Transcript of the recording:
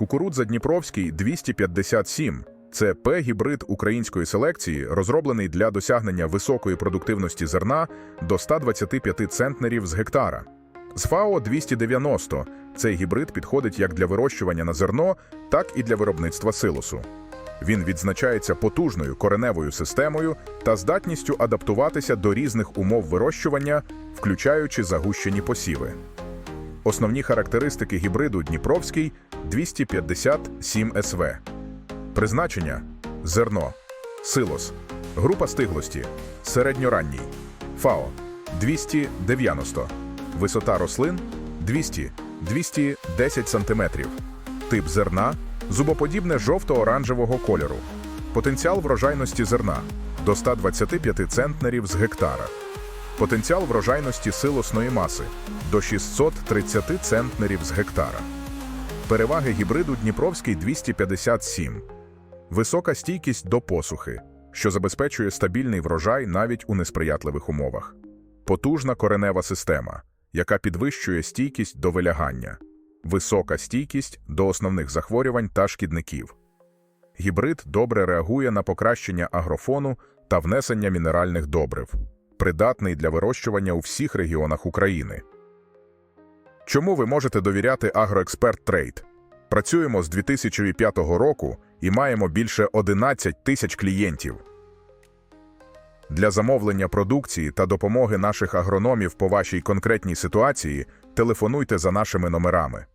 Кукурудза Дніпровський 257. Це П-гібрид української селекції, розроблений для досягнення високої продуктивності зерна до 125 центнерів з гектара. З ФАО 290 цей гібрид підходить як для вирощування на зерно, так і для виробництва силосу. Він відзначається потужною кореневою системою та здатністю адаптуватися до різних умов вирощування, включаючи загущені посіви. Основні характеристики гібриду Дніпровський 257 СВ. Призначення зерно, силос, група стиглості, середньоранній, ФАО 290, висота рослин 200-210 см, тип зерна зубоподібне жовто-оранжевого кольору, потенціал врожайності зерна до 125 центнерів з гектара, потенціал врожайності силосної маси до 630 центнерів з гектара. Переваги гібриду Дніпровський 257. Висока стійкість до посухи, що забезпечує стабільний врожай навіть у несприятливих умовах. Потужна коренева система, яка підвищує стійкість до вилягання. Висока стійкість до основних захворювань та шкідників. Гібрид добре реагує на покращення агрофону та внесення мінеральних добрив, придатний для вирощування у всіх регіонах України. Чому ви можете довіряти Агроексперт Трейд? Працюємо з 2005 року і маємо більше 11 тисяч клієнтів. Для замовлення продукції та допомоги наших агрономів по вашій конкретній ситуації телефонуйте за нашими номерами.